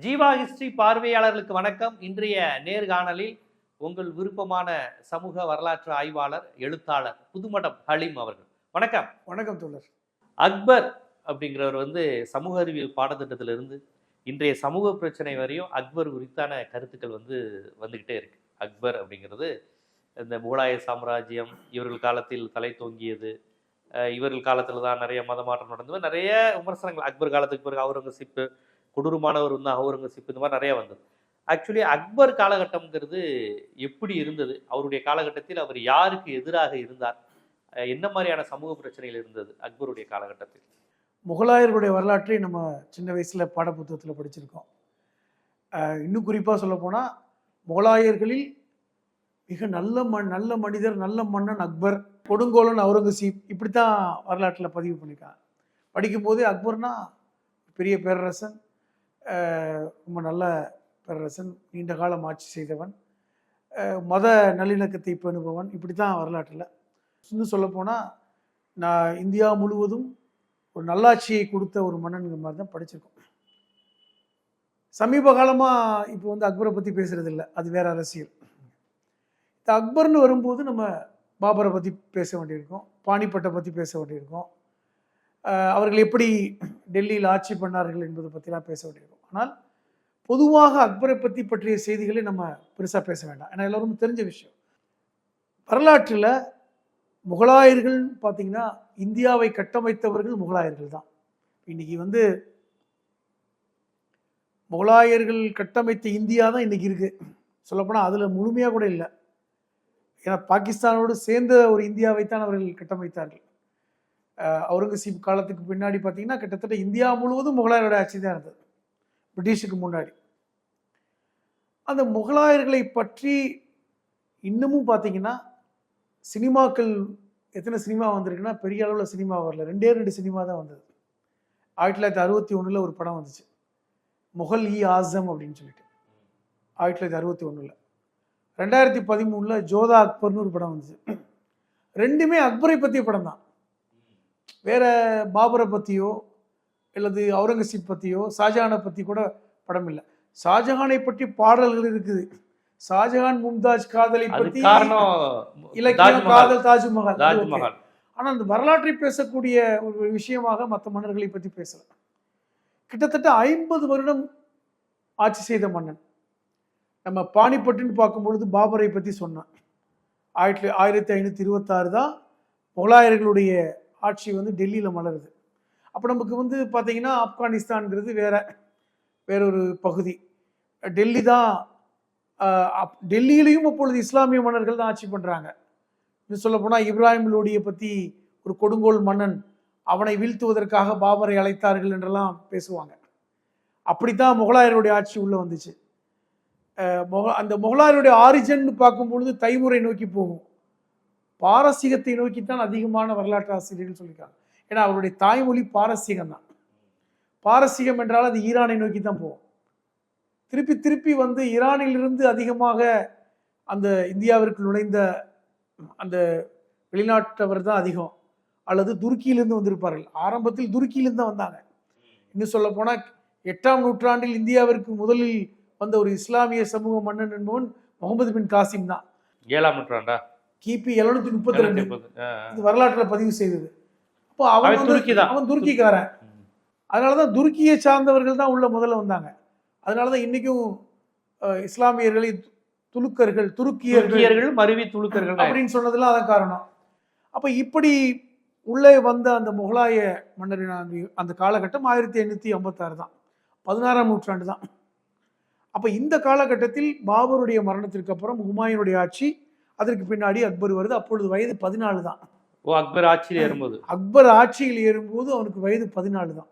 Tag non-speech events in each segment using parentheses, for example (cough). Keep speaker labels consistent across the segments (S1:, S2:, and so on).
S1: Jeeva history பார்வையாளர்களுக்கு வணக்கம். இன்றைய நேர்காணலில் உங்கள் விருப்பமான சமூக வரலாற்று ஆய்வாளர் எழுத்தாளர் புதுமடம் ஹலீம் அவர்கள். வணக்கம்.
S2: வணக்கம் தோழர்.
S1: அக்பர் அப்படிங்கிறவர் வந்து சமூக அறிவியல் பாடத்திட்டத்திலிருந்து இன்றைய சமூக பிரச்சனை வரையும் அக்பர் குறித்தான கருத்துக்கள் வந்து வந்துக்கிட்டே இருக்கு. அக்பர் அப்படிங்கிறது இந்த முகலாய சாம்ராஜ்யம் இவர்கள் காலத்தில் தலை தோங்கியது இவர்கள் காலத்தில் தான் நிறைய மதமாற்றம் நடந்தது நிறைய விமர்சனங்கள். அக்பர் காலத்துக்கு பிறகு அவுரங்கசீப்பு கொடூரமானவர் வந்து அவுரங்கசீப் இந்த மாதிரி நிறைய வந்தது. ஆக்சுவலி அக்பர் காலகட்டம்ங்கிறது எப்படி இருந்தது? அவருடைய காலகட்டத்தில் அவர் யாருக்கு எதிராக இருந்தார்? என்ன மாதிரியான சமூக பிரச்சனைகள் இருந்தது அக்பருடைய காலகட்டத்தில்?
S2: முகலாயர்களுடைய வரலாற்றை நம்ம சின்ன வயசில் பாடப்புத்தகத்தில் படிச்சிருக்கோம். இன்னும் குறிப்பாக சொல்லப்போனால் முகலாயர்களில் மிக நல்ல மண் நல்ல மனிதர் நல்ல மன்னன் அக்பர் கொடுங்கோலன் அவுரங்கசீப் இப்படித்தான் வரலாற்றில் பதிவு பண்ணியிருக்காங்க படிக்கும்போதே அக்பர்னா பெரிய பேரரசன் ரொம்ப நல்ல பேரரசன் நீண்ட காலம் ஆட்சி செய்தவன் மத நல்லிணக்கத்தை பேணுபவன். இப்படி தான் வரலாற்றில். இன்னும் சொல்லப்போனால் நான் இந்தியா முழுவதும் ஒரு நல்லாட்சியை கொடுத்த ஒரு மன்னன் மாதிரி தான் படிச்சிருக்கோம். சமீப காலமாக இப்போ வந்து அக்பரை பற்றி பேசுறது அது வேற அரசியல். இந்த அக்பர்னு வரும்போது நம்ம பாபரை பற்றி பேச வேண்டியிருக்கோம் பாணிப்பட்டை பற்றி பேச வேண்டியிருக்கோம் அவர்கள் எப்படி டெல்லியில் ஆட்சி பண்ணார்கள் என்பதை பற்றிலாம் பேச வேண்டியிருக்கும். ஆனால் பொதுவாக அக்பரை பற்றி பற்றிய செய்திகளை நம்ம பெருசாக பேச வேண்டாம். ஏன்னா எல்லோரும் தெரிஞ்ச விஷயம். வரலாற்றில் முகலாயர்கள் பார்த்தீங்கன்னா இந்தியாவை கட்டமைத்தவர்கள் முகலாயர்கள் தான். இன்றைக்கி வந்து முகலாயர்கள் கட்டமைத்த இந்தியா தான் இன்றைக்கி இருக்குது சொல்லப்போனால் அதில் முழுமையாக கூட இல்லை. ஏன்னா பாகிஸ்தானோடு சேர்ந்த ஒரு இந்தியாவை தான் அவர்கள் கட்டமைத்தார்கள். அவுரங்கசீப் காலத்துக்கு பின்னாடி பார்த்தீங்கன்னா கிட்டத்தட்ட இந்தியா முழுவதும் முகலாயரோட ஆட்சி தான் இருந்தது. பிரிட்டிஷுக்கு முன்னாடி. அந்த முகலாயர்களை பற்றி இன்னமும் பார்த்தீங்கன்னா சினிமாக்கள் எத்தனை சினிமா வந்திருக்குன்னா பெரிய அளவில் சினிமா வரல. ரெண்டே ரெண்டு சினிமா தான் வந்தது. ஆயிரத்தி தொள்ளாயிரத்தி அறுபத்தி ஒன்றில் ஒரு படம் வந்துச்சு. முகல் இ ஆசம் அப்படின்னு சொல்லிட்டு. ஆயிரத்தி தொள்ளாயிரத்தி அறுபத்தி ஒன்றில் ரெண்டாயிரத்தி பதிமூணில் ஜோதா அக்பர்னு ஒரு படம் வந்துச்சு. ரெண்டுமே அக்பரை பற்றிய படம் தான் வேற பாபரை பற்றியோ அல்லது அவுரங்கசீப் பற்றியோ ஷாஜஹானை பற்றி கூட படம் இல்லை. ஷாஜஹானை பற்றி பாடல்கள் இருக்குது. ஷாஜஹான் மும்தாஜ் காதலை பற்றி இலக்கியம் காதல் தாஜ்மஹால்.
S1: தாஜ்மஹால்.
S2: ஆனா அந்த வரலாற்றை பேசக்கூடிய ஒரு விஷயமாக மற்ற மன்னர்களை பற்றி பேசல கிட்டத்தட்ட ஐம்பது வருடம் ஆட்சி செய்த மன்னன். நம்ம பானிப்பட்டுன்னு பார்க்கும் பொழுது பாபரை பற்றி சொன்னான். ஆயிரத்தி ஆயிரத்தி ஐநூற்றி இருபத்தாறு தான் முகலாயர்களுடைய ஆட்சி வந்து டெல்லியில் மலருது. அப்போ நமக்கு வந்து பார்த்தீங்கன்னா ஆப்கானிஸ்தான்ங்கிறது வேற வேற ஒரு பகுதி. டெல்லி தான் அப்- டெல்லியிலையும் அப்பொழுது இஸ்லாமிய மன்னர்கள் தான் ஆட்சி பண்ணுறாங்க இன்னும் சொல்லப்போனால் இப்ராஹிம் லோடியை பற்றி ஒரு கொடுங்கோல் மன்னன் அவனை வீழ்த்துவதற்காக பாபரை அழைத்தார்கள் என்றெல்லாம் பேசுவாங்க. அப்படித்தான் முகலாயருடைய ஆட்சி உள்ளே வந்துச்சு. அந்த முகலாயருடைய ஆரிஜன் பார்க்கும் பொழுது தைமுறை நோக்கி போகும். பாரசீகத்தை நோக்கித்தான் அதிகமான வரலாற்று ஆசிரியர்கள் சொல்லியிருக்காங்க. ஏன்னா அவருடைய தாய்மொழி பாரசீகம் தான் பாரசீகம் என்றால் அது ஈரானை நோக்கி தான் போகும். திருப்பி திருப்பி வந்து ஈரானிலிருந்து அதிகமாக அந்த இந்தியாவிற்கு நுழைந்த அந்த வெளிநாட்டவர் தான் அதிகம். அல்லது துருக்கியிலிருந்து வந்திருப்பார்கள். ஆரம்பத்தில் துருக்கியிலிருந்து தான் வந்தாங்க. இன்னும் சொல்ல போனால் எட்டாம் நூற்றாண்டில் இந்தியாவிற்கு முதலில் வந்த ஒரு இஸ்லாமிய சமூக மன்னன் என்பவன் முகமது பின் காசிம் தான்
S1: ஏழாம் நூற்றாண்டா?
S2: கிபி எழுநூத்தி முப்பத்தி ரெண்டு. இது வரலாற்றுல பதிவு செய்தது அப்போ அவன்
S1: துருக்கி தான்.
S2: அவன் துருக்கிக்காரன்
S1: ம்.
S2: அதனாலதான் துருக்கியை சார்ந்தவர்கள் தான் உள்ள முதல்ல வந்தாங்க அதனாலதான் இன்னைக்கும் அஹ், இஸ்லாமியர்களை துலுக்கர்கள் துருக்கியர்கள்
S1: மருவி துளுக்கர்கள் தான்.
S2: அப்படின்னு சொன்னதுலாம் அதான் காரணம் அப்ப இப்படி உள்ளே வந்த அந்த முகலாய மன்னரின் அந்த- காலகட்டம் ஆயிரத்தி எண்ணூத்தி ஐம்பத்தாறு தான் பதினாறாம் நூற்றாண்டு தான் அப்ப இந்த காலகட்டத்தில் பாபருடைய மரணத்திற்கு அப்புறம் ஹுமாயூனுடைய ஆட்சி அதற்கு பின்னாடி அக்பர் வருது. அப்பொழுது வயது பதினாலு தான்.
S1: ஓ அக்பர் ஆட்சியில் ஏறும்போது.
S2: அக்பர் ஆட்சியில் ஏறும்போது அவனுக்கு வயது பதினாலு தான்.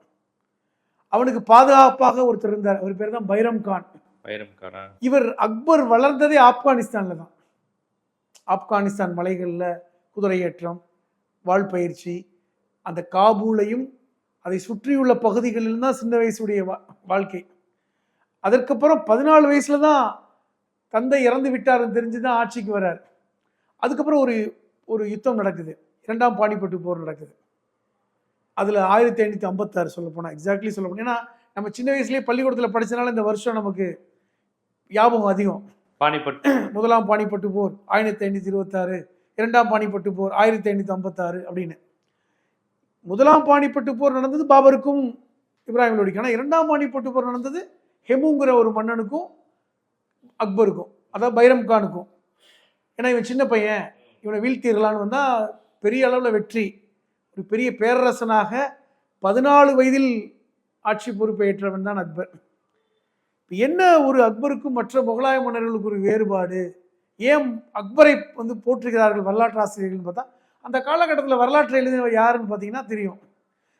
S2: அவனுக்கு பாதுகாப்பாக ஒருத்தர் இருந்தார். அவர் பேர் தான் பைரம் கான்.
S1: வைரம் காரா
S2: இவர் அக்பர் வளர்ந்ததே ஆப்கானிஸ்தான்ல தான். ஆப்கானிஸ்தான் மலைகளில் குதிரையேற்றம் வாழ்பயிற்சி அந்த காபூலையும் அதை சுற்றியுள்ள பகுதிகளில் தான் சின்ன வயசுடைய வாழ்க்கை. அதற்கப்புறம் பதினாலு வயசுல தான் தந்தை இறந்து விட்டாருன்னு தெரிஞ்சு தான் ஆட்சிக்கு வர்றார். அதுக்கப்புறம் ஒரு ஒரு யுத்தம் நடக்குது. இரண்டாம் பானிப்பட்டு போர் நடக்குது. அதில் ஆயிரத்தி ஐநூற்றி ஐம்பத்தாறு சொல்ல போனால் எக்ஸாக்ட்லி சொல்ல போனால் ஏன்னா நம்ம சின்ன வயசுலயே பள்ளிக்கூடத்தில் படிச்சனால இந்த வருஷம் நமக்கு ஞாபகம் அதிகம்.
S1: பானிபட் (clears throat)
S2: முதலாம் பானிப்பட்டு போர் ஆயிரத்தி ஐநூற்றி இருபத்தாறு இரண்டாம் பானிப்பட்டு போர் ஆயிரத்தி ஐநூற்றி ஐம்பத்தாறு அப்படின்னு. முதலாம் பானிப்பட்டு போர் நடந்தது பாபருக்கும் இப்ராஹிம் லோடிக்கு ஆனால் இரண்டாம் பானிப்பட்டு போர் நடந்தது ஹெமுங்கிற ஒரு மன்னனுக்கும் அக்பருக்கும் அதாவது பைரம் கானுக்கும் ஏன்னா இவன் சின்ன பையன். இவனை வீழ்த்திடலான்னு வந்தால் பெரிய அளவில் வெற்றி. ஒரு பெரிய பேரரசனாக பதினாலு வயதில் ஆட்சி பொறுப்பேற்றவன் தான் அக்பர். இப்போ என்ன ஒரு அக்பருக்கும் மற்ற முகலாய மன்னர்களுக்கு ஒரு வேறுபாடு? ஏன் அக்பரை வந்து போற்றுகிறார்கள் வரலாற்று ஆசிரியர்கள்னு பார்த்தா அந்த காலகட்டத்தில் வரலாற்று எழுதினவர் யாருன்னு பார்த்தீங்கன்னா தெரியும்.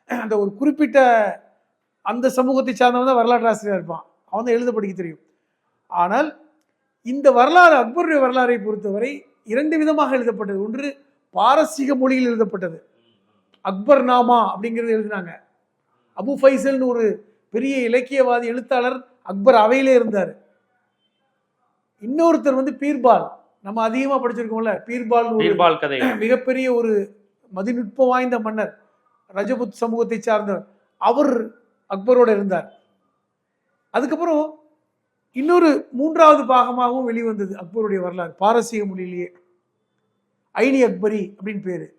S2: அந்த ஒரு குறிப்பிட்ட அந்த சமூகத்தை சார்ந்தவன் தான் வரலாற்று ஆசிரியர் இருப்பான். அவன் தான் எழுத படிக்க தெரியும். ஆனால் இந்த வரலாறு அக்பருடைய வரலாறை பொறுத்தவரை இரண்டு விதமாக எழுதப்பட்டது. ஒன்று பாரசீக மொழியில் எழுதப்பட்டது. அக்பர் நாமா அப்படிங்கிறது எழுதினாங்க. அபு ஃபைசல்னு ஒரு பெரிய இலக்கியவாதி எழுத்தாளர் அக்பர் அவையிலே இருந்தார். இன்னொருத்தர் வந்து பீர்பால். நம்ம அதிகமா படிச்சிருக்கோம்ல பீர்பால்
S1: பீர்பால் கதை.
S2: மிகப்பெரிய ஒரு மதிநுட்பம் வாய்ந்த மன்னர் ரஜபுத் சமூகத்தை சார்ந்தவர். அவர் அக்பரோட இருந்தார். அதுக்கப்புறம் இன்னொரு மூன்றாவது பாகமாகவும் வெளிவந்தது அக்பருடைய வரலாறு. பாரசீக மொழியிலேயே. ஐனி அக்பரி அப்படின்னு பேர்.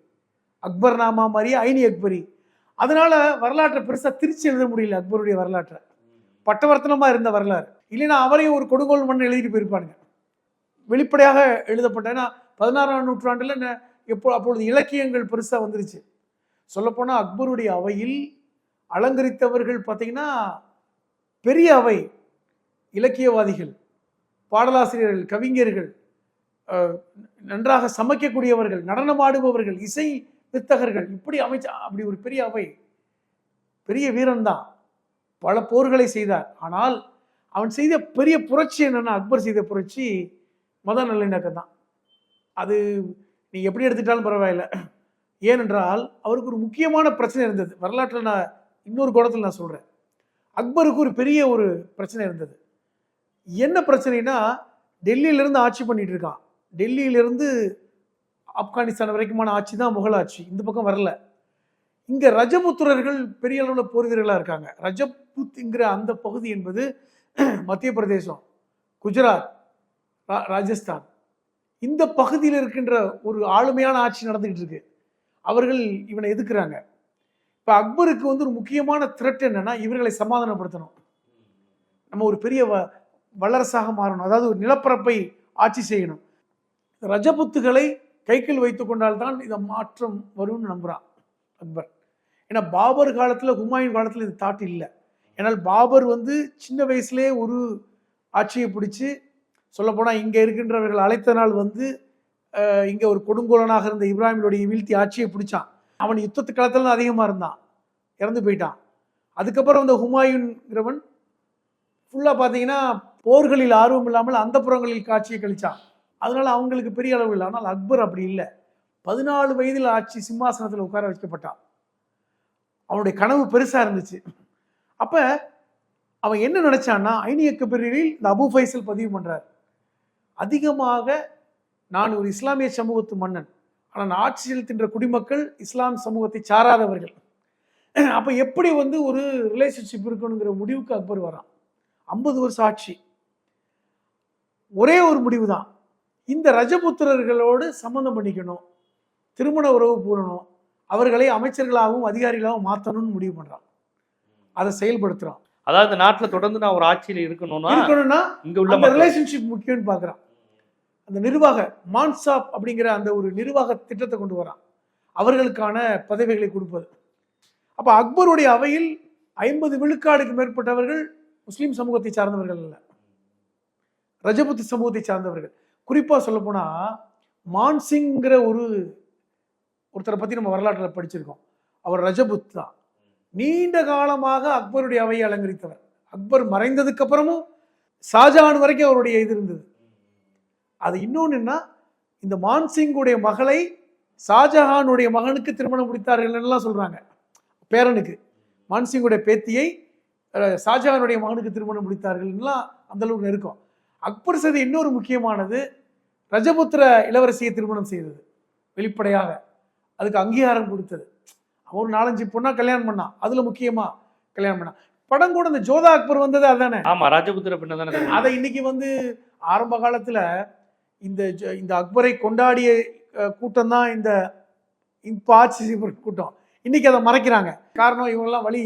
S2: அக்பர் நாமா மாதிரியே ஐனி அக்பரி. அதனால வரலாற்றை பெருசாக திருச்சி எழுத முடியல அக்பருடைய வரலாற்றை. பட்டவர்த்தனமாக இருந்த வரலாறு. இல்லைன்னா அவரையும் ஒரு கொடுங்கோல் மண் எழுதிட்டு போயிருப்பானுங்க. வெளிப்படையாக எழுதப்பட்ட ஏன்னா பதினாறாம் நூற்றாண்டில் எப்போ அப்பொழுது இலக்கியங்கள் பெருசாக வந்துருச்சு. சொல்லப்போனால் அக்பருடைய அவையில் அலங்கரித்தவர்கள் பார்த்தீங்கன்னா பெரிய அவை. இலக்கியவாதிகள் பாடலாசிரியர்கள் கவிஞர்கள் நன்றாக சமைக்கக்கூடியவர்கள் நடனமாடுபவர்கள் இசை வித்தகர்கள் இப்படி அமைச்ச அப்படி ஒரு பெரிய அவை. பெரிய வீரன் தான் பல போர்களை செய்தார். ஆனால் அவன் செய்த பெரிய புரட்சி என்னென்னா அக்பர் செய்த புரட்சி மத நல்லிணக்கம் தான் அது நீ எப்படி எடுத்துட்டாலும் பரவாயில்ல. ஏனென்றால் அவருக்கு ஒரு முக்கியமான பிரச்சனை இருந்தது. வரலாற்றில் நான் இன்னொரு கோணத்தில் நான் சொல்கிறேன் அக்பருக்கு ஒரு பெரிய ஒரு பிரச்சனை இருந்தது. என்ன பிரச்சனைனா டெல்லியிலிருந்து ஆட்சி பண்ணிட்டு இருக்கான் டெல்லியிலிருந்து ஆப்கானிஸ்தான் வரைக்குமான ஆட்சி தான் முகல் ஆட்சி. இந்த பக்கம் வரல. இங்க ரஜபுத்திரர்கள் பெரிய அளவில் போர் வீரர்களாக இருக்காங்க. ரஜபுத்ங்கிற அந்த பகுதி என்பது (clears throat) மத்திய பிரதேசம் குஜராத் ராஜஸ்தான். இந்த பகுதியில் இருக்கின்ற ஒரு ஆளுமையான ஆட்சி நடந்துகிட்டு இருக்கு அவர்கள் இவனை எதிர்க்கிறாங்க. இப்போ அக்பருக்கு வந்து ஒரு முக்கியமான த்ரெட் என்னன்னா இவர்களை சமாதானப்படுத்தணும். நம்ம ஒரு பெரிய வ- வல்லரசாக மாறணும். அதாவது ஒரு நிலப்பரப்பை ஆட்சி செய்யணும். ரஜபுத்துகளை கைக்கில் வைத்து கொண்டால்தான் இதை மாற்றம் வரும்னு நம்புகிறான் அக்பர். ஏன்னா பாபர் காலத்தில் ஹுமாயூன் காலத்தில் இது தாட் இல்லை. ஏன்னால் பாபர் வந்து சின்ன வயசுலேயே ஒரு ஆட்சியை பிடிச்சி சொல்லப்போனால் இங்கே இருக்கின்றவர்கள் அழைத்த நாள் வந்து இங்கே ஒரு கொடுங்கோலனாக இருந்த இப்ராஹிமினுடைய வீழ்த்தி ஆட்சியை பிடிச்சான். அவன் யுத்தத்து காலத்தில் தான் அதிகமாக இருந்தான். இறந்து போயிட்டான். அதுக்கப்புறம் அந்த ஹுமாயூன்கிறவன் ஃபுல்லாக பார்த்தீங்கன்னா போர்களில் ஆர்வம் இல்லாமல் அந்த புறங்களில் காட்சியை கழிச்சான். அதனால அவங்களுக்கு பெரிய அளவு இல்லை. ஆனால் அக்பர் அப்படி இல்லை. பதினாலு வயதில் ஆட்சி சிம்மாசனத்தில் உட்கார வைக்கப்பட்டான். அவனுடைய கனவு பெருசாக இருந்துச்சு. அப்போ அவன் என்ன நினைச்சான்னா ஐனிய பிரிவில் இந்த அபு ஃபைசல் பதிவு பண்ணுறார் அதிகமாக நான் ஒரு இஸ்லாமிய சமூகத்து மன்னன். ஆனால் நான் ஆட்சி செலுத்தின்ற குடிமக்கள் இஸ்லாம் சமூகத்தை சாராதவர்கள். அப்போ எப்படி வந்து ஒரு ரிலேஷன்ஷிப் இருக்கணுங்கிற முடிவுக்கு அக்பர் வரான். ஐம்பது வருஷம் ஆட்சி. ஒரே ஒரு முடிவு தான் இந்த ரஜபுத்திரர்களோடு சம்மந்தம் பண்ணிக்கணும். திருமண உறவு பூரணும். அவர்களை அமைச்சர்களாகவும் அதிகாரிகளாகவும் மாற்றணும்னு முடிவு பண்றான். அதை செயல்படுத்துறான்.
S1: அதாவது நாட்டுல தொடர்ந்து நான் ஒரு ஆட்சியில இருக்கணும்னா
S2: இருக்கணும்னா
S1: இங்க உள்ள
S2: ரிலேஷன்ஷிப் முக்கியம்னு பார்க்குறான் அந்த நிர்வாக மான்சாப் அப்படிங்கிற அந்த ஒரு நிர்வாக திட்டத்தை கொண்டு வரான். அவர்களுக்கான பதவிகளை கொடுப்பது. அப்ப அக்பருடைய அவையில் ஐம்பது விழுக்காடுக்கு மேற்பட்டவர்கள் முஸ்லிம் சமூகத்தை சார்ந்தவர்கள் அல்ல. ரஜபுத் சமூகத்தை சார்ந்தவர்கள். குறிப்பாக சொல்ல மான்சிங்கிற ஒரு ஒருத்தரை பற்றி நம்ம வரலாற்றில் படிச்சிருக்கோம். அவர் ரஜபுத் தான். நீண்ட காலமாக அக்பருடைய அவையை அலங்கரித்தவர். அக்பர் மறைந்ததுக்கு அப்புறமும் ஷாஜஹான் வரைக்கும் அவருடைய இது இருந்தது. அது இன்னொன்றுன்னா இந்த மான்சிங்குடைய மகளை ஷாஜஹானுடைய மகனுக்கு திருமணம் முடித்தார்கள் சொல்கிறாங்க பேரனுக்கு. மான்சிங்குடைய பேத்தியை ஷாஜஹானுடைய மகனுக்கு திருமணம் முடித்தார்கள்லாம் அந்த அளவுக்கு நெருக்கம். அக்பர் செய்த இன்னொரு முக்கியமானது ரஜபுத்திர இளவரசியை திருமணம் செய்தது வெளிப்படையாக. அதுக்கு அங்கீகாரம் கொடுத்தது. ஒரு நாலஞ்சு பொண்ணா கல்யாணம் பண்ணான் அதுல முக்கியமா கல்யாணம் பண்ணான் படம் கூட இந்த ஜோதா அக்பர் வந்தது அதானே?
S1: ஆமா ராஜபுத்திர பின்ன தானே
S2: அதை இன்னைக்கு வந்து ஆரம்ப காலத்துல இந்த ஜ- இந்த அக்பரை கொண்டாடிய கூட்டம் தான் இந்த இப்ப ஆட்சி கூட்டம். இன்னைக்கு அதை மறைக்கிறாங்க. காரணம் இவங்கெல்லாம் வழி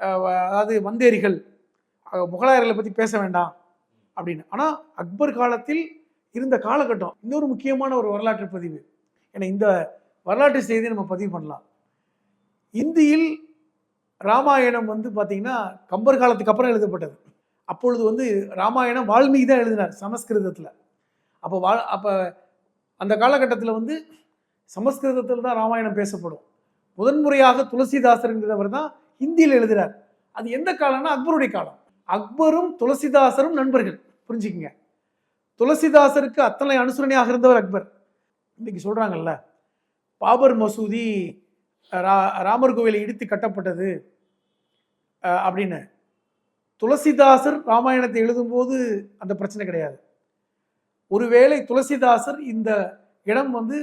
S2: அதாவது வந்தேரிகள் முகலாயர்களை பத்தி பேச வேண்டாம். அப்படின்னு. ஆனால் அக்பர் காலத்தில் இருந்த காலகட்டம் இன்னொரு முக்கியமான ஒரு வரலாற்று பதிவு. ஏன்னா இந்த வரலாற்று செய்தியை நம்ம பதிவு பண்ணலாம். இந்தியில் ராமாயணம் வந்து பார்த்திங்கன்னா கம்பர் காலத்துக்கு அப்புறம் எழுதப்பட்டது. அப்பொழுது வந்து ராமாயணம் வால்மீகி தான் எழுதினார் சமஸ்கிருதத்தில். அப்போ வா அப்போ அந்த காலகட்டத்தில் வந்து சமஸ்கிருதத்தில் தான் ராமாயணம் பேசப்படும். முதன்முறையாக துளசிதாசர் என்கிறவர் தான் ஹிந்தியில் எழுதுகிறார் அது எந்த காலம்னா அக்பருடைய காலம். அக்பரும் துளசிதாசரும் நண்பர்கள். புரிஞ்சுக்குங்க. துளசிதாசருக்கு அத்தனை அனுசரணையாக இருந்தவர் அக்பர். இன்னைக்கு சொல்றாங்கல்ல பாபர் மசூதி ரா ராமர் கோவிலை இடித்து கட்டப்பட்டது அப்படின்னு. துளசிதாசர் ராமாயணத்தை எழுதும்போது அந்த பிரச்சனை கிடையாது. ஒருவேளை துளசிதாசர் இந்த இடம் வந்து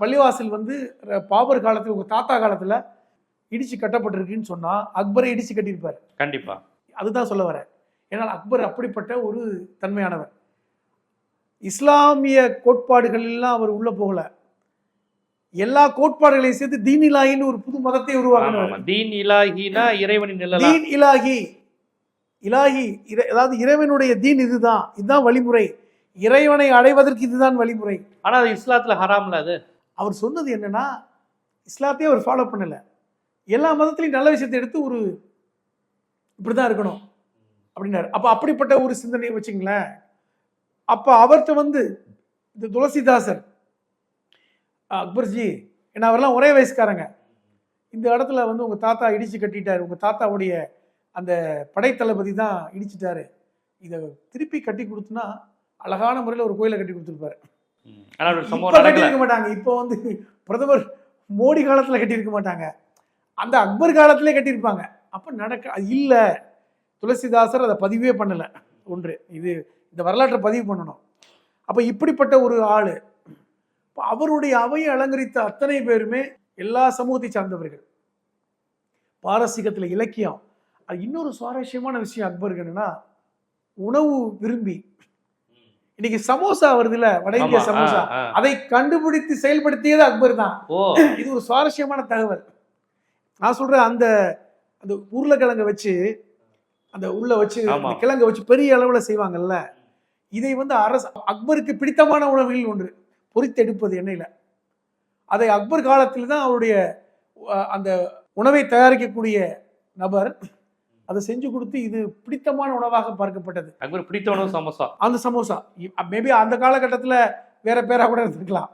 S2: பள்ளிவாசல் வந்து பாபர் காலத்தில் உங்க தாத்தா காலத்துல இடிச்சு கட்டப்பட்டிருக்குன்னு சொன்னா அக்பரை இடிச்சு கட்டியிருப்பார்.
S1: கண்டிப்பா.
S2: அதுதான் சொல்ல வரேன். ஏன்னால் அக்பர் அப்படிப்பட்ட ஒரு தன்மையானவர். இஸ்லாமிய கோட்பாடுகள் எல்லாம் அவர் உள்ள போகல. எல்லா கோட்பாடுகளையும் சேர்த்து தீன் இலாஹின்னு ஒரு புது மதத்தை உருவாக்கினார்.
S1: தீன் இலாஹினா இறைவனின்
S2: தீன் இலாஹி. இறை- அதாவது இறைவனுடைய தீன் இதுதான். இதுதான் வழிமுறை. இறைவனை அடைவதற்கு இதுதான் வழிமுறை.
S1: ஆனா அது இஸ்லாத்துல ஹராம்ல அது.
S2: அவர் சொன்னது என்னன்னா இஸ்லாத்தையே அவர் ஃபாலோ பண்ணல. எல்லா மதத்திலையும் நல்ல விஷயத்தை எடுத்து ஒரு இப்படிதான் இருக்கணும். அப்படின்னாரு. அப்ப அப்படிப்பட்ட ஒரு சிந்தனையை வச்சுங்களேன். அப்ப அவர்கிட்ட வந்து இந்த துளசிதாசர் அக்பர்ஜி ஏன்னா அவரெல்லாம் ஒரே வயசுக்காரங்க. இந்த இடத்துல வந்து உங்க தாத்தா இடிச்சு கட்டிட்டாரு. உங்க தாத்தாவுடைய அந்த படைத்தளபதி தான் இடிச்சிட்டாரு. இதை திருப்பி கட்டி கொடுத்தனா அழகான முறையில் ஒரு கோயிலை கட்டி கொடுத்துருப்பாரு. கட்டியிருக்க மாட்டாங்க. இப்போ வந்து பிரதமர் மோடி காலத்துல கட்டியிருக்க மாட்டாங்க. அந்த அக்பர் காலத்திலே கட்டியிருப்பாங்க அப்ப நடக்க இல்ல. துளசிதாசர் அதை பதிவே பண்ணல. ஒன்று. இது இந்த வரலாற்றை பதிவு பண்ணணும். அப்ப இப்படிப்பட்ட ஒரு ஆளு அவருடைய அவையை அலங்கரித்த அத்தனை பேருமே எல்லா சமூகத்தை சார்ந்தவர்கள். பாரசீகத்துல இலக்கியம். அது இன்னொரு சுவாரஸ்யமான விஷயம் அக்பருக்கு என்னன்னா உணவு விரும்பி. இன்னைக்கு சமோசா வருதுல்ல வட இந்திய சமோசா. அதை கண்டுபிடித்து செயல்படுத்தியது அக்பர் தான். இது ஒரு சுவாரஸ்யமான தகவல். நான் சொல்றேன் அந்த அந்த உருளைக்கிழங்க வச்சு அந்த உள்ள வச்சு கிழங்க வச்சு பெரிய அளவுல செய்வாங்கல்ல. இதை வந்து அரசு அக்பருக்கு பிடித்தமான உணவுகளில் ஒன்று. பொரித்தெடுப்பது எண்ணெயில. அதை அக்பர் காலத்தில் தான் அவருடைய அந்த உணவை தயாரிக்கக்கூடிய நபர் அதை செஞ்சு கொடுத்து இது பிடித்தமான உணவாக பார்க்கப்பட்டது.
S1: அக்பர் பிடித்த உணவு சமோசா.
S2: அந்த சமோசா. மேபி அந்த காலகட்டத்தில் வேற பேரா கூட இருந்திருக்கலாம்.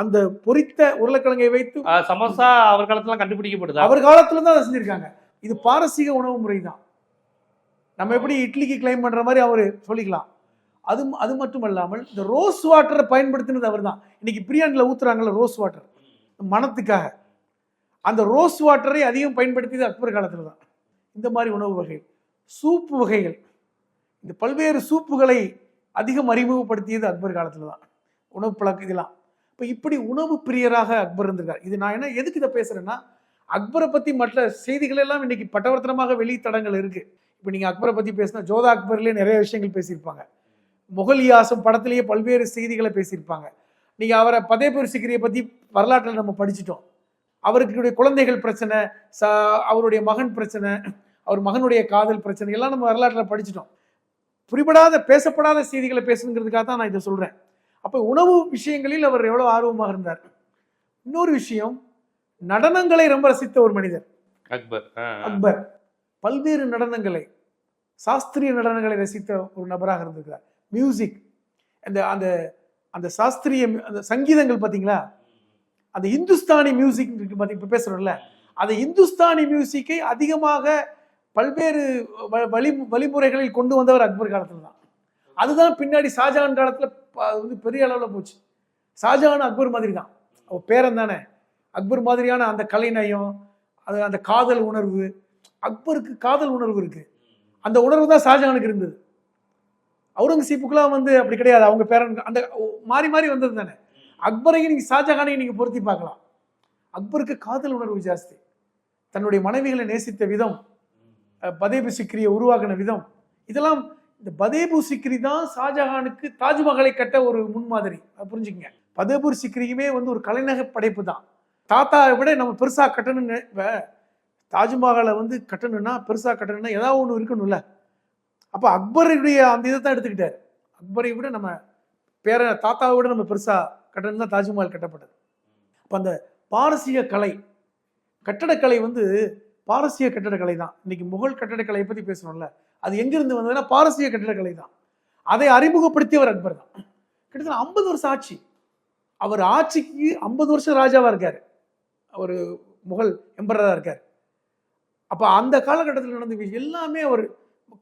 S2: அந்த பொரித்த உருளைக்கிழங்கை வைத்து
S1: சமோசா அவர் காலத்துல கண்டுபிடிக்கப்படுதா
S2: அவர் காலத்துல தான் அதை செஞ்சிருக்காங்க. இது பாரசீக உணவு முறை தான் நம்ம எப்படி இட்லிக்கு கிளைம் பண்ணுற மாதிரி அவர் சொல்லிக்கலாம். அது அது மட்டும் அல்லாமல் இந்த ரோஸ் வாட்டரை பயன்படுத்தினது அவர் தான் இன்னைக்கு பிரியாணியில் ஊற்றுறாங்கல்ல ரோஸ் வாட்டர் மனத்துக்காக. அந்த ரோஸ் வாட்டரை அதிகம் பயன்படுத்தியது அக்பர் காலத்தில் தான் இந்த மாதிரி உணவு வகைகள். சூப்பு வகைகள். இந்த பல்வேறு சூப்புகளை அதிகம் அறிமுகப்படுத்தியது அக்பர் காலத்தில் தான் உணவு பழக்கம் இதெல்லாம். இப்போ இப்படி உணவு பிரியராக அக்பர் இருந்திருக்கார். இது நான் என்ன எதுக்கு இதை பேசுகிறேன்னா அக்பரை பற்றி மற்ற செய்திகளெல்லாம் இன்னைக்கு பட்டவர்த்தனமாக வெளித்தடங்கள் இருக்குது இப்போ நீங்க அக்பரை பத்தி பேசினா ஜோதா அக்பர்லேயே நிறைய விஷயங்கள் பேசியிருப்பாங்க. முகலியாசம் படத்திலேயே பல்வேறு செய்திகளை பேசியிருப்பாங்க. நீங்க அவரை பதேபூர் சிக்கிரியை பத்தி வரலாற்றில் நம்ம படிச்சிட்டோம். அவருக்கு குழந்தைகள் பிரச்சனை ச அவருடைய மகன் பிரச்சனை அவர் மகனுடைய காதல் பிரச்சனை எல்லாம் நம்ம வரலாற்றில் படிச்சிட்டோம். புரிபடாத பேசப்படாத செய்திகளை பேசுங்கிறதுக்காக தான் நான் இதை சொல்றேன். அப்ப உணவு விஷயங்களில் அவர் எவ்வளவு ஆர்வமாக இருந்தார். இன்னொரு விஷயம் நடனங்களை ரொம்ப ரசித்த ஒரு மனிதர்.
S1: அக்பர்.
S2: அக்பர். பல்வேறு நடனங்களை சாஸ்திரிய நடனங்களை ரசித்த ஒரு நபராக இருந்திருக்கிறார். மியூசிக் அந்த அந்த அந்த சாஸ்திரிய அந்த சங்கீதங்கள் பார்த்தீங்களா? அந்த இந்துஸ்தானி மியூசிக் இப்போ பேசுகிறோம்ல அந்த இந்துஸ்தானி மியூசிக்கை அதிகமாக பல்வேறு வழி வழிமுறைகளில் கொண்டு வந்தவர் அக்பர் காலத்தில் தான். அதுதான் பின்னாடி ஷாஜஹான் காலத்தில் வந்து பெரிய அளவில் போச்சு. ஷாஜஹான் அக்பர் மாதிரி தான். அவள் பேரன் தானே. அக்பர் மாதிரியான அந்த கலைநயம் அது அந்த காதல் உணர்வு அக்பருக்கு காதல் உணர்வு இருக்கு. அந்த உணர்வு தான் ஷாஜஹானுக்கு இருந்தது. அவுரங்கசீப்புக்கெல்லாம் வந்து அப்படி கிடையாது. அவங்க பேரன் அந்த மாறி மாறி வந்தது தானே. அக்பரையும் நீங்க ஷாஜகானையும் நீங்க பொருத்தி பார்க்கலாம். அக்பருக்கு காதல் உணர்வு ஜாஸ்தி. தன்னுடைய மனைவிகளை நேசித்த விதம் பதேபு சிக்ரியை உருவாக்கின விதம். இதெல்லாம் இந்த பதேபு சிக்ரி தான் ஷாஜஹானுக்கு தாஜ்மஹாலை கட்ட ஒரு முன்மாதிரி. புரிஞ்சுக்கங்க. பதேபூர் சிக்ரியுமே வந்து ஒரு கலைநக படைப்பு தான். தாத்தாவை விட நம்ம பெருசா கட்டணும்னு தாஜ்மஹாலை வந்து கட்டணும்னா பெருசாக கட்டணும்னா ஏதாவது ஒன்று இருக்கணும்ல. அப்போ அக்பருடைய அந்த இதை தான் எடுத்துக்கிட்டார். அக்பரை விட நம்ம பேர தாத்தாவை விட நம்ம பெருசாக கட்டணும் தான் தாஜ்மஹால் கட்டப்பட்டது. அப்போ அந்த பாரசீக கலை கட்டடக்கலை வந்து பாரசீக கட்டடக்கலை தான். இன்னைக்கு முகல் கட்டடக்கலையை பற்றி பேசணும்ல அது எங்கிருந்து வந்ததுன்னா பாரசீக கட்டடக்கலை தான். அதை அறிமுகப்படுத்தியவர் அக்பர் தான். கிட்டத்தட்ட ஐம்பது வருஷம் ஆட்சி அவர் ஆட்சிக்கு ஐம்பது வருஷம் ராஜாவாக இருக்கார். அவர் முகல் எம்பரராக இருக்கார். அப்ப அந்த காலகட்டத்தில் நடந்த எல்லாமே அவர்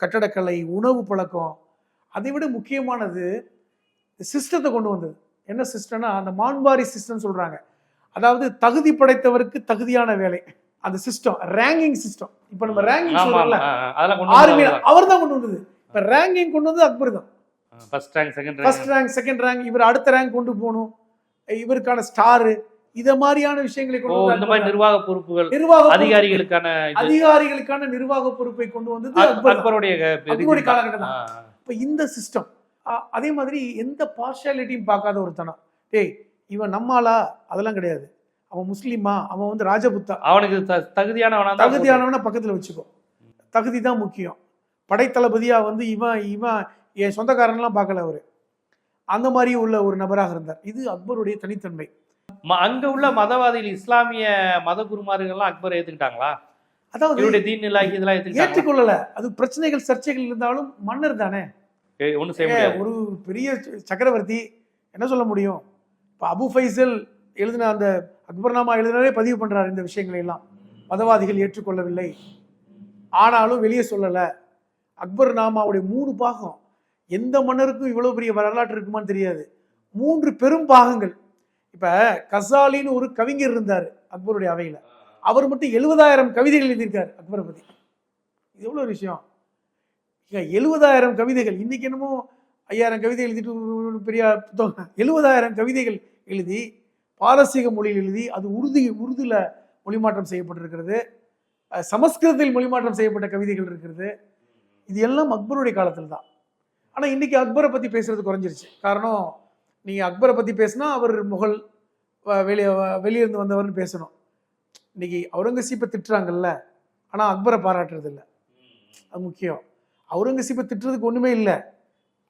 S2: கட்டடக்கலை உணவு பழக்கம் அதை விட முக்கியமானது சிஸ்டத்தை கொண்டு வந்தது. என்ன சிஸ்டம்னா அந்த மான்பாரி சிஸ்டம் சொல்றாங்க. அதாவது தகுதி படைத்தவருக்கு தகுதியான வேலை. அந்த சிஸ்டம் ரேங்கிங் சிஸ்டம் இப்ப நம்ம ரேங்கிங் சொல்றோம்ல ஆர்மி அவர் தான் கொண்டு வந்தது. இப்ப ரேங்கிங் கொண்டு வந்தது அக்பர் தான்
S1: first rank second rank
S2: second rank இவர் அடுத்த ரேங்க் கொண்டு போகணும். இவருக்கான ஸ்டாரு இத மாதிரியான விஷயங்களை கொண்டு வந்து
S1: இந்த மாதிரி நிர்வாக பொறுப்புகள்.
S2: நிர்வாக
S1: அதிகாரிகளுக்கான
S2: அதிகாரிகளுக்கான நிர்வாக பொறுப்பை கொண்டு வந்தது.
S1: அக்பருடைய.
S2: காலகட்டம் இப்ப இந்த சிஸ்டம் அதே மாதிரி எந்த பார்ஷாலிட்டியும் பார்க்காத ஒருத்தனம் டேய் இவன் நம்மாளா அதெல்லாம் கிடையாது. அவன் முஸ்லீமா? அவன் வந்து ராஜபுத்தா.
S1: அவனுக்கு தகுதியானவனா
S2: தகுதியானவனை பக்கத்துல வச்சுக்கோ. தகுதி தான் முக்கியம். படைத்தளபதியா வந்து இவன் இவன் என் சொந்தக்காரன்லாம் பார்க்கல அவரு. அந்த மாதிரி உள்ள ஒரு நபராக இருந்தார். இது அக்பருடைய தனித்தன்மை.
S1: அங்க உள்ள மதவாதிகள் இஸ்லாமிய மத குருமார்கள்லாம் அக்பர் ஏத்துக்கிட்டாங்களா?
S2: அதாவது
S1: இவருடைய தீன் நிலாகி இதெல்லாம்
S2: ஏற்றுக்கொள்ளல. அது பிரச்சனைகள் சர்ச்சைகள் இருந்தாலும் மன்னர் தானே?
S1: ஒண்ணும் செய்ய முடியாது.
S2: ஒரு பெரிய சக்கரவர்த்தி என்ன சொல்ல முடியும்? இப்போ அபு ஃபைசல் எழுதின அந்த அக்பர்நாமா எழுதினரே பதிவு பண்றாரு இந்த விஷயங்களை எல்லாம். மதவாதிகள் ஏற்றுக்கொள்ளவில்லை. ஆனாலும் வெளியே சொல்லல. அக்பர் நாமாவுடைய மூணு பாகம். எந்த மன்னருக்கும் இவ்வளவு பெரிய வரலாற்று இருக்குமான்னு தெரியாது. மூன்று பெரும் பாகங்கள். இப்போ கசாலின்னு ஒரு கவிஞர் இருந்தார் அக்பருடைய அவையில். அவர் மட்டும் எழுபதாயிரம் கவிதைகள் எழுதியிருக்கார் அக்பரை பற்றி இது எவ்வளோ ஒரு விஷயம்? எழுபதாயிரம் கவிதைகள் இன்றைக்கி என்னமோ ஐயாயிரம் கவிதை எழுதிட்டு பெரிய புத்தகம். எழுபதாயிரம் கவிதைகள் எழுதி பாரசீக மொழியில் எழுதி அது உருது உருதுல மொழிமாற்றம் செய்யப்பட்டிருக்கிறது. சமஸ்கிருதத்தில் மொழிமாற்றம் செய்யப்பட்ட கவிதைகள் இருக்கிறது. இது எல்லாம் அக்பருடைய காலத்தில் தான். ஆனால் இன்றைக்கி அக்பரை பற்றி பேசுறது குறைஞ்சிருச்சு. காரணம் நீங்கள் அக்பரை பற்றி பேசினா அவர் முகல் வ- வெளியே வ- வெளியிருந்து வந்தவர்னு பேசணும். இன்னைக்கு அவுரங்கசீப்பை திட்டுறாங்கல்ல ஆனால் அக்பரை பாராட்டுறது இல்லை. அது முக்கியம். அவுரங்கசீப்பை திட்டுறதுக்கு ஒன்றுமே இல்லை.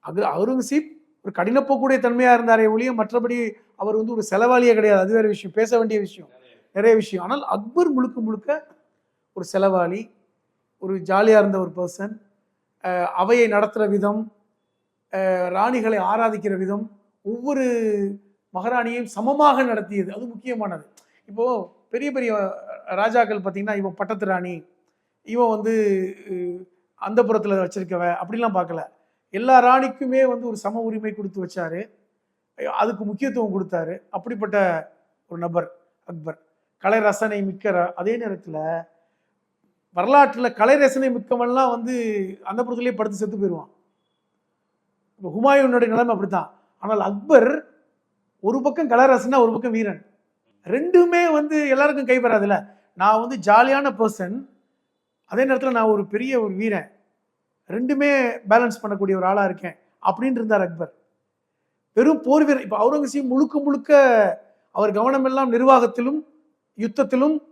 S2: அது அவுரங்கசீப் ஒரு கடினப்போக்கூடிய தன்மையாக இருந்தாரே ஒழிய மற்றபடி அவர் வந்து ஒரு செலவாளியே கிடையாது. அது வேறு விஷயம். பேச வேண்டிய விஷயம். நிறைய விஷயம். ஆனால் அக்பர் முழுக்க முழுக்க ஒரு செலவாளி ஒரு ஜாலியாக இருந்த ஒரு பர்சன் அவையை நடத்துகிற விதம் ராணிகளை ஆராதிக்கிற விதம் ஒவ்வொரு மகாராணியையும் சமமாக நடத்தியது. அது முக்கியமானது. இப்போ பெரிய பெரிய ராஜாக்கள் பார்த்தீங்கன்னா இவன் பட்டத்து ராணி இவன் வந்து அந்த புறத்தில் வச்சிருக்கவ அப்படிலாம் பார்க்கல. எல்லா ராணிக்குமே வந்து ஒரு சம உரிமை கொடுத்து வச்சாரு. அதுக்கு முக்கியத்துவம் கொடுத்தாரு. அப்படிப்பட்ட ஒரு நபர் அக்பர். கலை ரசனை மிக்க ர- அதே நேரத்தில் வரலாற்றில் கலை ரசனை மிக்கவன்லாம் வந்து அந்த புறத்துலேயே படுத்து செத்து போயிடுவான் இப்போ ஹுமாயூனுடைய நிலைமை அப்படித்தான். ஆனால் அக்பர் ஒரு பக்கம் கலை ஒரு பக்கம் வீரன். ரெண்டுமே வந்து எல்லாருக்கும் கை நான் வந்து ஜாலியான பர்சன் அதே நேரத்தில் நான் ஒரு பெரிய ஒரு வீரன். ரெண்டுமே பேலன்ஸ் பண்ணக்கூடிய ஒரு ஆளாக இருக்கேன். அப்படின்னு இருந்தார் அக்பர். வெறும் போர் வீரர் இப்போ அவுரங்கசீப் முழுக்க முழுக்க அவர் கவனம் எல்லாம் நிர்வாகத்திலும் யுத்தத்திலும்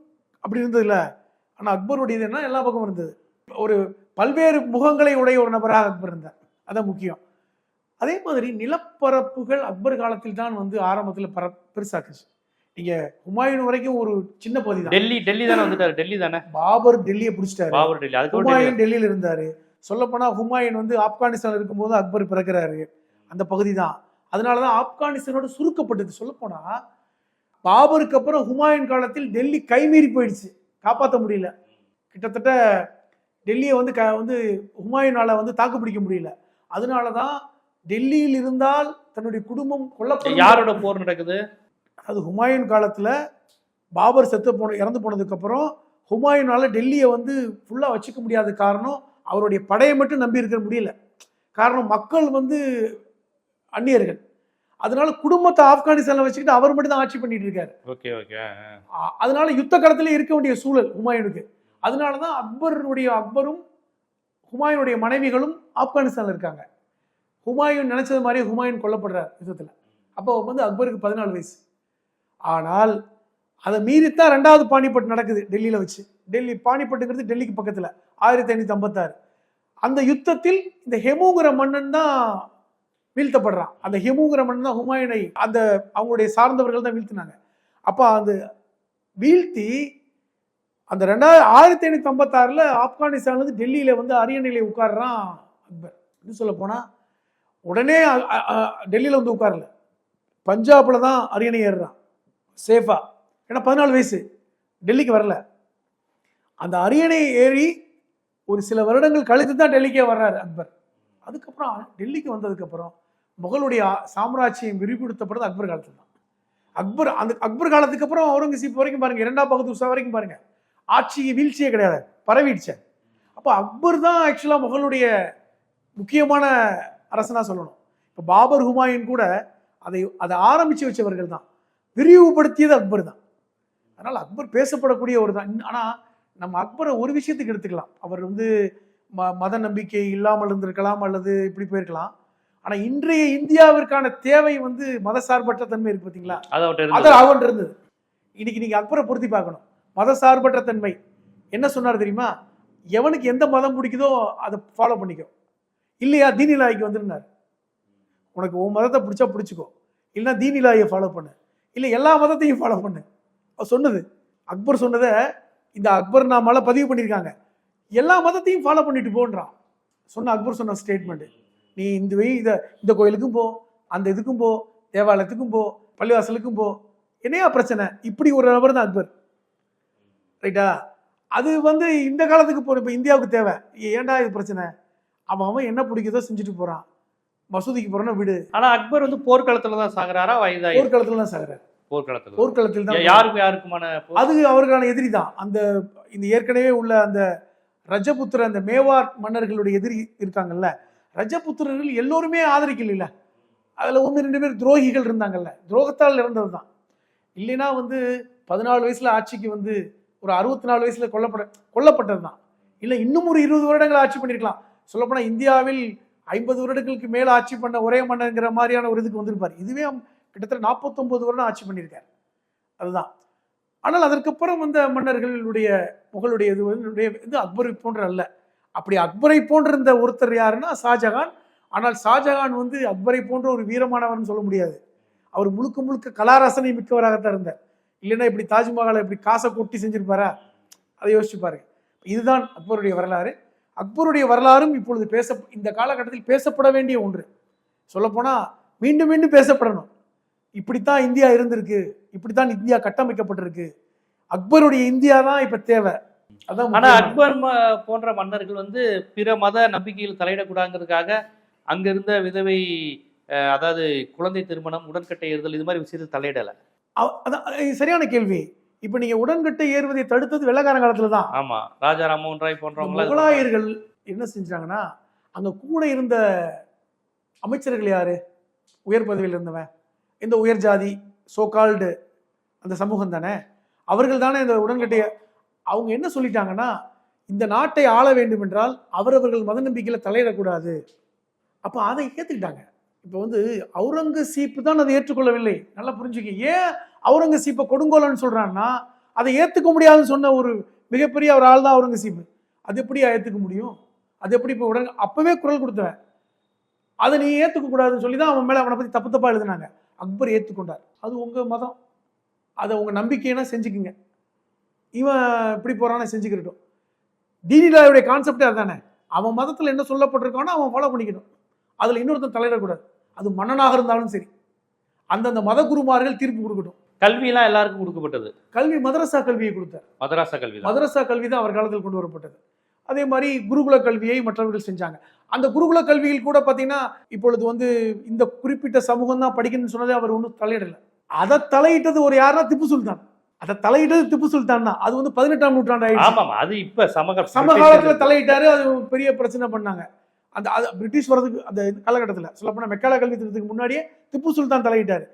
S2: அப்படி இருந்தது இல்லை ஆனால் அக்பருடைய என்ன? எல்லா பக்கமும் இருந்தது. ஒரு பல்வேறு முகங்களை உடைய ஒரு நபராக அக்பர் இருந்தார். அதான் முக்கியம். அதே மாதிரி நிலப்பரப்புகள் அக்பர் காலத்தில் தான் வந்து ஆரம்பத்தில் பர பெருசாக்குச்சு. நீங்க ஹுமாயூன் வரைக்கும் ஒரு சின்ன பகுதி தான்.
S1: டெல்லி டெல்லி தானே வந்துட்டாரு? டெல்லி தானே?
S2: பாபர் டெல்லியை பிடிச்சிட்டாரு.
S1: பாபர் டெல்லி அதுக்கு
S2: ஹுமாயூன் டெல்லியில இருந்தாரு. சொல்லப்போனா ஹுமாயூன் வந்து ஆப்கானிஸ்தான் இருக்கும்போது அக்பர் பிறக்கிறாரு. அந்த பகுதி தான். அதனாலதான் ஆப்கானிஸ்தானோட சுருக்கப்பட்டது. சொல்லப்போனா பாபருக்கு அப்புறம் ஹுமாயூன் காலத்தில் டெல்லி கைமீறி போயிடுச்சு. காப்பாற்ற முடியல. கிட்டத்தட்ட டெல்லியை வந்து க வந்து ஹுமாயூனால வந்து தாக்கு பிடிக்க முடியல அதனாலதான் டெல்லியில் இருந்தால் தன்னுடைய குடும்பம் கொல்லப்படும்.
S1: யாரோட போர் நடக்குது?
S2: அது ஹுமாயூன் காலத்துல பாபர் செத்து போன இறந்து போனதுக்கு அப்புறம் ஹுமாயூனால டெல்லியை வந்து ஃபுல்லா வச்சுக்க முடியாத காரணம் அவருடைய படையை மட்டும் நம்பி இருக்க முடியல. காரணம் மக்கள் வந்து அந்நியர்கள். அதனால குடும்பத்தை ஆப்கானிஸ்தான்ல வச்சுக்கிட்டு அவர் மட்டும் தான் ஆட்சி பண்ணிட்டு இருக்காரு.
S1: ஓகே ஓகே
S2: அதனால யுத்த காலத்திலே இருக்க வேண்டிய சூழல் ஹுமாயூனுக்கு. அதனால தான் அக்பருடைய அக்பரும் ஹுமாயூனுடைய மனைவிகளும் ஆப்கானிஸ்தான்ல இருக்காங்க. ஹுமாயூன் நினைச்சது மாதிரியே ஹுமாயூன் கொல்லப்படுறார் யுத்தத்தில். அப்போ வந்து அக்பருக்கு பதினாலு வயசு. ஆனால் அதை மீறித்தான் ரெண்டாவது பாணிபட் நடக்குது டெல்லியில் வச்சு. டெல்லி பாணிப்பட்டுங்கிறது டெல்லிக்கு பக்கத்தில் ஆயிரத்தி ஐநூற்றி ஐம்பத்தாறு. அந்த யுத்தத்தில் இந்த ஹெமுங்கிற மன்னன் தான் வீழ்த்தப்படுறான். அந்த ஹெமுங்கிற மன்னன் தான் ஹுமாயூனை அந்த அவங்களுடைய சார்ந்தவர்கள் தான் வீழ்த்தினாங்க. அப்போ அந்த வீழ்த்தி அந்த ரெண்டாயிரம் ஆயிரத்தி ஐநூத்தி ஐம்பத்தாறில் ஆப்கானிஸ்தான்லேருந்து டெல்லியில் வந்து அரியணையில் உட்கார்றான் அக்பர். இன்னும் சொல்ல போனால் உடனே டெல்லியில் வந்து உட்காரல பஞ்சாபில் தான் அரியணை ஏறுறான். சேஃபாக ஏன்னா பதினாலு வயசு. டெல்லிக்கு வரல. அந்த அரியணை ஏறி ஒரு சில வருடங்கள் கழித்து தான் டெல்லிக்கே வர்றாரு அக்பர். அதுக்கப்புறம் டெல்லிக்கு வந்ததுக்கப்புறம் முகலுடைய சாம்ராஜ்யம் விரிவுபடுத்தப்படுறது அக்பர் காலத்தில் தான். அக்பர் அந்த அக்பர் காலத்துக்கு அப்புறம் அவுரங்கசீப் வரைக்கும் பாருங்க இரண்டாம் பகதூர் ஷா வரைக்கும் பாருங்க. ஆட்சி வீழ்ச்சியே கிடையாது. பரவிடுச்சு. அப்போ அக்பர் தான் ஆக்சுவலாக முகலுடைய முக்கியமான அரசனா சொல்லணும். இப்போ பாபர் ஹுமாயூன் கூட அதை அதை ஆரம்பிச்சு வச்சவர்கள் தான். விரிவுபடுத்தியது அக்பர் தான். அதனால் அக்பர் பேசப்படக்கூடிய ஒரு தான் ஆனால் நம்ம அக்பரை ஒரு விஷயத்துக்கு எடுத்துக்கலாம். அவர் வந்து ம மத நம்பிக்கை இல்லாமல் இருந்திருக்கலாம் அல்லது இப்படி போயிருக்கலாம். ஆனால் இன்றைய இந்தியாவிற்கான தேவை வந்து மதசார்பற்ற தன்மை இருக்கு பார்த்தீங்களா
S1: அது
S2: அவன் இருந்தது. இன்னைக்கு நீங்க அக்பரை பொருத்தி பார்க்கணும். மதசார்பற்ற தன்மை. என்ன சொன்னார் தெரியுமா? எவனுக்கு எந்த மதம் பிடிக்குதோ அதை ஃபாலோ பண்ணிக்கோ. இல்லையா தீனிலாய்க்கு வந்துருந்தார். உனக்கு உன் மதத்தை பிடிச்சா பிடிச்சிக்கோ. இல்லைன்னா தீனிலாயை ஃபாலோ பண்ணு. இல்லை எல்லா மதத்தையும் ஃபாலோ பண்ணு. அவர் சொன்னது அக்பர் சொன்னதை இந்த அக்பர் நாமால பதிவு பண்ணியிருக்காங்க. எல்லா மதத்தையும் ஃபாலோ பண்ணிட்டு போன்றான். சொன்ன அக்பர் சொன்ன ஸ்டேட்மெண்ட் நீ இந்த வை- இதை இந்த கோயிலுக்கும் போ அந்த இதுக்கும் போ தேவாலயத்துக்கும் போ பள்ளிவாசலுக்கும் போ. என்னையா பிரச்சனை? இப்படி ஒரு நபர் தான் அக்பர். ரைட்டா அது வந்து இந்த காலத்துக்கு போ இப்போ இந்தியாவுக்கு தேவை. ஏன்டா இது பிரச்சனை? அவன் அவன் என்ன பிடிக்குதோ செஞ்சுட்டு போறான். மசூதிக்கு போறோன்னா விடு.
S1: ஆனா அக்பர் வந்து போர்க்களத்துல தான் சாகுறாரா வயதாகி?
S2: போர்க்களத்துல தான் சாகுறாரு.
S1: போர்க்களத்துல.
S2: போர்க்களத்தில் தான்
S1: யாருக்கும் யாருக்குமான?
S2: அது அவருக்கான எதிரி தான். அந்த இந்த ஏற்கனவே உள்ள அந்த ரஜபுத்திர அந்த மேவார் மன்னர்களுடைய எதிரி இருக்காங்கல்ல. ரஜபுத்திரர்கள் எல்லோருமே ஆதரிக்கல அதுல ஒன்று ரெண்டு பேர் துரோகிகள் இருந்தாங்கல்ல. துரோகத்தால் இறந்தது தான். இல்லைன்னா வந்து பதினாலு வயசுல ஆட்சிக்கு வந்து ஒரு அறுபத்தி நாலு வயசுல கொல்லப்பட கொல்லப்பட்டது தான். இல்லை இன்னும் ஒரு இருபது வருடங்கள் ஆட்சி பண்ணியிருக்கலாம் சொல்லப்போனால் இந்தியாவில் ஐம்பது வருடங்களுக்கு மேலே ஆட்சி பண்ண ஒரே மன்னங்கிற மாதிரியான ஒரு இதுக்கு வந்திருப்பார். இதுவே கிட்டத்தட்ட நாற்பத்தொம்பது வருடம் ஆட்சி பண்ணியிருக்கார். அதுதான். ஆனால் அதற்கப்புறம் வந்த மன்னர்களுடைய புகழுடைய இது வந்து இது அக்பரை போன்ற அல்ல. அப்படி அக்பரை போன்றிருந்த ஒருத்தர் யாருன்னா ஷாஜகான். ஆனால் ஷாஜகான் வந்து அக்பரை போன்ற ஒரு வீரமானவர்னு சொல்ல முடியாது. அவர் முழுக்க முழுக்க கலாரசனை மிக்கவராகத்தான் இருந்தார். இல்லைன்னா இப்படி தாஜ்மஹாலை இப்படி காசை கொட்டி செஞ்சிருப்பாரா? அதை யோசிச்சு பாருங்க. இதுதான் அக்பருடைய வரலாறு. அக்பருடைய வரலாறும் இப்பொழுது பேச இந்த காலகட்டத்தில் பேசப்பட வேண்டிய ஒன்று. சொல்லப்போனா மீண்டும் மீண்டும் பேசப்படணும். இப்படித்தான் இந்தியா இருந்திருக்கு. இப்படித்தான் இந்தியா கட்டமைக்கப்பட்டிருக்கு. அக்பருடைய இந்தியா தான் இப்ப தேவை. அதான்
S1: ஆனா
S2: முக்கியம்.
S1: அக்பர் போன்ற மன்னர்கள் வந்து பிற மத நம்பிக்கையில் தலையிடக்கூடாங்கிறதுக்காக அங்க இருந்த விதவை அதாவது குழந்தை திருமணம் உடன்கட்டை ஏறுதல் இது மாதிரி விஷயத்தில் தலையிடல.
S2: அதான் சரியான கேள்வி. இப்ப நீங்க உடன்கட்டை ஏறுவதை தடுத்தது வெள்ளக்காரன் காலத்துல தான்
S1: ஆமா ராஜா ராமோகன் ராய் போன்றவங்க
S2: முகலாயர்கள் என்ன செஞ்சாங்கன்னா அங்க கூட இருந்த அமைச்சர்கள் யாரு? உயர் பதவியில் இருந்தவன். இந்த உயர் ஜாதி சோகால்டு அந்த சமூகம் தானே? அவர்கள் தானே இந்த உடன்கட்டைய அவங்க என்ன சொல்லிட்டாங்கன்னா இந்த நாட்டை ஆள வேண்டும் என்றால் அவரவர்கள் மத நம்பிக்கையில தலையிடக்கூடாது. அப்போ அதை ஏத்துக்கிட்டாங்க. இப்போ வந்து அவுரங்கசீப் தான் அதை ஏற்றுக்கொள்ளவில்லை. நல்லா புரிஞ்சுக்க ஏன் அவுரங்கசீப்பை கொடுங்கோலன்னு சொல்றான்னா அதை ஏத்துக்க முடியாதுன்னு சொன்ன ஒரு மிகப்பெரிய ஒரு ஆள் தான் அவுரங்கசீப் அது எப்படி ஏத்துக்க முடியும்? அது எப்படி இப்போ உடனே அப்பவே குரல் கொடுத்தவன் அதை நீ ஏத்துக்க கூடாதுன்னு சொல்லி தான் அவன் மேல அவனை பத்தி தப்பு தப்பா எழுதினாங்க. அக்பர் ஏத்துக்கொண்டார். அது உங்க மதம். அதை உங்க நம்பிக்கைனா செஞ்சுக்குங்க. இவன் இப்படி போறானே செஞ்சுக்கிட்டோம் தீனிலாவுடைய கான்செப்டே அதுதானே அவன் மதத்தில் என்ன சொல்லப்பட்டிருக்கானோ அவன் ஃபாலோ பண்ணிக்கணும். அதில் இன்னொருத்தன் தலையிடக்கூடாது. அது மன்னனாக இருந்தாலும் சரி. அந்தந்த மத குருமார்கள் தீர்ப்பு கொடுக்கட்டும்.
S1: கல்வியெல்லாம் எல்லாருக்கும் கொடுக்கப்பட்டது.
S2: கல்வி மதரசா கல்வியை கொடுத்தார்.
S1: மதராசா கல்வி
S2: மதரசா கல்வி தான் அவர் காலத்தில் கொண்டு வரப்பட்டது. அதே மாதிரி குருகுல கல்வியை மற்றவர்கள் செஞ்சாங்க. அந்த குருகுல கல்வியில் கூட பார்த்தீங்கன்னா இப்பொழுது வந்து இந்த குறிப்பிட்ட சமூகம் தான் படிக்கணும்னு சொன்னதை அவர் ஒன்றும் தலையிடல. அதை தலையிட்டது ஒரு யாருன்னா திப்பு சுல்தான். அதை தலையிட்டது திப்பு சுல்தான் தான். அது வந்து பதினெட்டாம் நூற்றாண்டு
S1: ஆமாம் அது இப்ப சமக
S2: சமகாலத்துல தலையிட்டாரு அது பெரிய பிரச்சனை பண்ணாங்க. அந்த அது பிரிட்டிஷ் வர்றதுக்கு அந்த காலகட்டத்தில் சொல்லப்போனால் மெக்கால கல்வி திட்டத்துக்கு முன்னாடியே திப்பு சுல்தான் தலையிட்டாரு.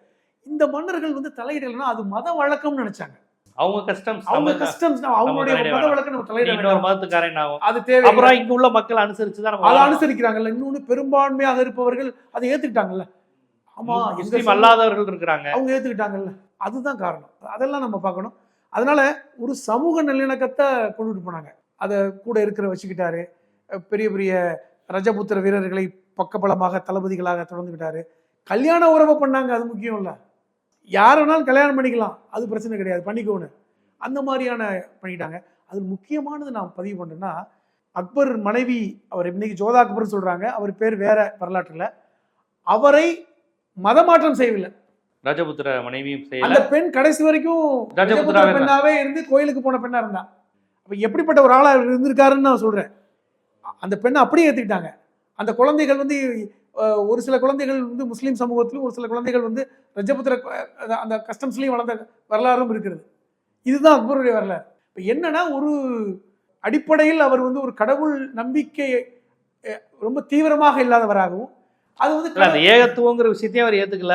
S2: இந்த மன்னர்கள் வந்து தலையிடலைன்னா அது மத வழக்கம்னு நினைச்சாங்க.
S1: அவங்க கஸ்டம்ஸ்
S2: அவங்க கஸ்டம்ஸ் அவங்களுடைய மத
S1: வேணாம்.
S2: வழக்கு நம்ம தலையிட வேண்டாம்
S1: மதத்துக்காரன் ஆகும்?
S2: அது தேவை
S1: அப்புறம் இங்க உள்ள மக்கள் அனுசரிச்சு தான்
S2: அதை. அனுசரிக்கிறாங்கல்ல. இன்னொன்னு பெரும்பான்மையாக இருப்பவர்கள் அதை ஏத்துக்கிட்டாங்கல்ல. ஆமா
S1: முஸ்லீம் அல்லாதவர்கள் இருக்கிறாங்க.
S2: அவங்க ஏத்துக்கிட்டாங்கல்ல. அதுதான் காரணம். அதெல்லாம் நம்ம பார்க்கணும். அதனால ஒரு சமூக நல்லிணக்கத்தை கொண்டுட்டு போனாங்க. அதை கூட இருக்கிற வச்சுக்கிட்டாரு. பெரிய பெரிய ரஜபுத்திர வீரர்களை பக்கபலமாக தளபதிகளாக தொடர்ந்துக்கிட்டாரு கல்யாண உறவை பண்ணாங்க அது முக்கியம் இல்லை யார் வேணாலும் கல்யாணம் பண்ணிக்கலாம். அது பிரச்சனை கிடையாது. பண்ணிக்கோன்னு. அந்த மாதிரியான பண்ணிட்டாங்க. அது முக்கியமானது நான் பதிவு பண்ணேன்னா அக்பர் மனைவி அவர் இன்னைக்கு ஜோதா அக்பர் சொல்றாங்க. அவர் பேர் வேற வரலாற்றுல. அவரை மதமாற்றம் செய்யவில்லை.
S1: ரஜபுத்திர மனைவியும் செய்யல.
S2: அந்த பெண் கடைசி வரைக்கும் ரஜபுத்திர
S1: இருந்தா.
S2: பெண்ணாவே இருந்து கோயிலுக்கு போன பெண்ணா இருந்தா. அப்ப எப்படிப்பட்ட ஒரு ஆளா இருந்திருக்காருன்னு நான் சொல்றேன். அந்த பெண்ணை அப்படியே ஏத்துக்கிட்டாங்க அந்த குழந்தைகள் வந்து ஒரு சில குழந்தைகள் வந்து முஸ்லீம் சமூகத்திலும் ஒரு சில குழந்தைகள் வந்து ரஜபுத்திர அந்த கஸ்டம்ஸ்லயும் வளர்ந்த வரலாறும் இருக்கிறது. இதுதான் அக்பருடைய வரலாறு. இப்ப என்னன்னா ஒரு அடிப்படையில் அவர் வந்து ஒரு கடவுள் நம்பிக்கை ரொம்ப தீவிரமாக இல்லாதவராகவும் அது வந்து
S1: அந்த ஏகத்துவங்கிற விஷயத்தையும் அவர் ஏத்துக்கல.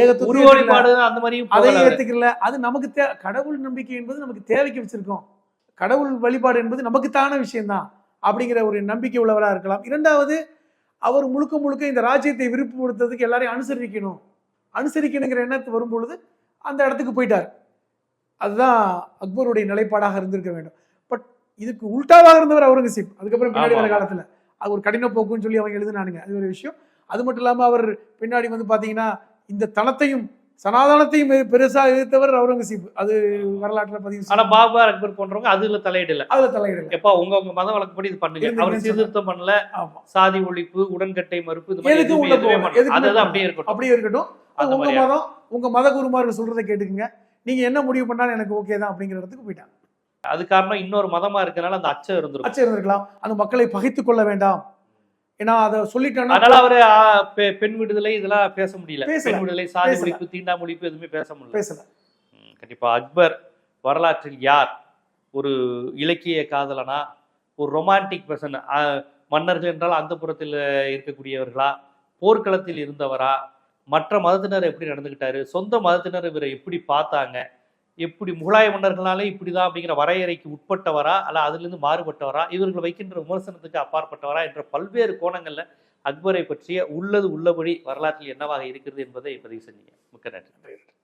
S2: ஏத்துக்கல.
S1: வழிபாடு அந்த மாதிரியும்
S2: அதை. ஏத்துக்கல. அது நமக்கு தே கடவுள் நம்பிக்கை என்பது நமக்கு தேவைக்கு வச்சிருக்கோம் கடவுள் வழிபாடு என்பது நமக்குத்தான விஷயம்தான். அப்படிங்கிற ஒரு நம்பிக்கை உள்ளவராக இருக்கலாம். இரண்டாவது அவர் முழுக்க முழுக்க இந்த ராஜ்யத்தை விருப்பப்படுத்துறதுக்கு எல்லாரையும் அனுசரிக்கணும். அனுசரிக்கணுங்கிற எண்ணத்து வரும்பொழுது அந்த இடத்துக்கு போயிட்டார். அதுதான் அக்பருடைய நிலைப்பாடாக இருந்திருக்க வேண்டும். பட் இதுக்கு உல்டாவாக இருந்தவர் அவுரங்கசீப். அதுக்கப்புறம் பின்னாடி வர. காலத்துல. அது ஒரு கடின போக்குன்னு சொல்லி அவங்க எழுதினானுங்க. அது ஒரு விஷயம். அது மட்டும் இல்லாம அவர் பின்னாடி வந்து பாத்தீங்கன்னா இந்த தனத்தையும் சனாதனத்தையும் பெ- பெருசா எதிர்த்தவர் அவுரங்கசீப். அது வரலாற்றுல பதிவு
S1: ஆனா
S2: செய்யணும்.
S1: பாபர் அக்பர் போன்றவங்க அதுல தலையிடல.
S2: அதுல தலையிடல.
S1: எப்பா உங்க உங்க மத வழக்கப்படி இது பண்ணுங்க அவர் சீர்திருத்தம் பண்ணல. சாதி ஒழிப்பு உடன்கட்டை மறுப்பு இது
S2: எதுக்கு உள்ள
S1: அதுதான். அப்படியே இருக்கட்டும்.
S2: அப்படியே இருக்கட்டும். அது உங்க? மதம் உங்க மத குருமார்கள் சொல்றதை கேட்டுக்குங்க. நீங்க என்ன முடிவு பண்ணாலும் எனக்கு ஓகே தான் அப்படிங்கிற இடத்துக்கு போயிட்டாங்க.
S1: அது காரணம் இன்னொரு மதமா இருக்கனால அந்த அச்சம் இருந்திருக்கும்.
S2: அச்சம் இருந்திருக்கலாம். அந்த மக்களை பகைத்துக் கொள்ள வேண்டாம். ஏன்னா அதை சொல்லிட்டோம்னா
S1: அதனால அவரு பெண் விடுதலை இதெல்லாம் பேச முடியல. பெண் விடுதலை சாதி. ஒழிப்பு தீண்டாம ஒழிப்பு எதுவுமே பேச முடியல
S2: பேசல
S1: கண்டிப்பா அக்பர் வரலாற்றில் யார் ஒரு இலக்கிய காதலனா ஒரு ரொமான்டிக் பர்சன் மன்னர்கள் என்றால் அந்த புறத்தில் இருக்கக்கூடியவர்களா போர்க்களத்தில் இருந்தவரா மற்ற மதத்தினர் எப்படி நடந்துக்கிட்டாரு சொந்த மதத்தினர் இவரை எப்படி பார்த்தாங்க எப்படி முகலாய மன்னர்களாலே இப்படிதான் அப்படிங்கிற வரையறைக்கு உட்பட்டவரா அல்ல அதுலேருந்து மாறுபட்டவரா இவர்கள் வைக்கின்ற விமர்சனத்துக்கு அப்பாற்பட்டவரா என்ற பல்வேறு கோணங்களில் அக்பரை பற்றிய உள்ளது உள்ளபடி வரலாற்றில் என்னவாக இருக்கிறது என்பதை பதிவு செஞ்சீங்க. மிக்க நன்றி.